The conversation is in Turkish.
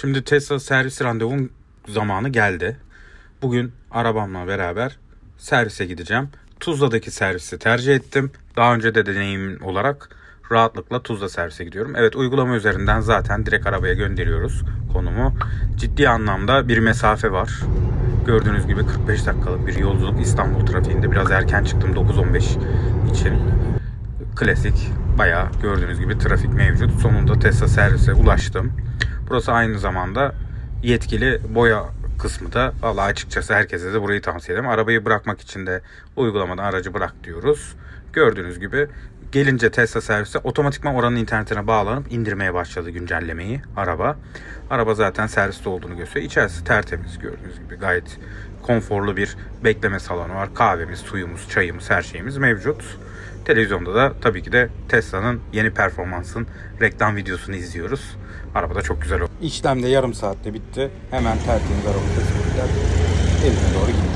Şimdi Tesla servis randevum zamanı geldi. Bugün arabamla beraber servise gideceğim. Tuzla'daki servisi tercih ettim. Daha önce de deneyim olarak rahatlıkla Tuzla servise gidiyorum. Evet uygulama üzerinden zaten direkt arabaya gönderiyoruz konumu. Ciddi anlamda bir mesafe var. Gördüğünüz gibi 45 dakikalık bir yolculuk İstanbul trafiğinde. Biraz erken çıktım 9.15 için. Klasik bayağı gördüğünüz gibi trafik mevcut. Sonunda Tesla servise ulaştım. Burası aynı zamanda yetkili boya kısmı da valla açıkçası herkese de burayı tavsiye ederim. Arabayı bırakmak için de uygulamadan aracı bırak diyoruz. Gördüğünüz gibi gelince Tesla servise otomatikman oranın internetine bağlanıp indirmeye başladı güncellemeyi araba. Araba zaten serviste olduğunu gösteriyor. İçerisi tertemiz gördüğünüz gibi gayet konforlu bir bekleme salonu var. Kahvemiz, suyumuz, çayımız her şeyimiz mevcut. Televizyonda da tabii ki de Tesla'nın yeni performansın reklam videosunu izliyoruz. Arabada çok güzel oldu. İşlem de yarım saatte bitti. Hemen tertemiz arabada evine doğru gidiyoruz.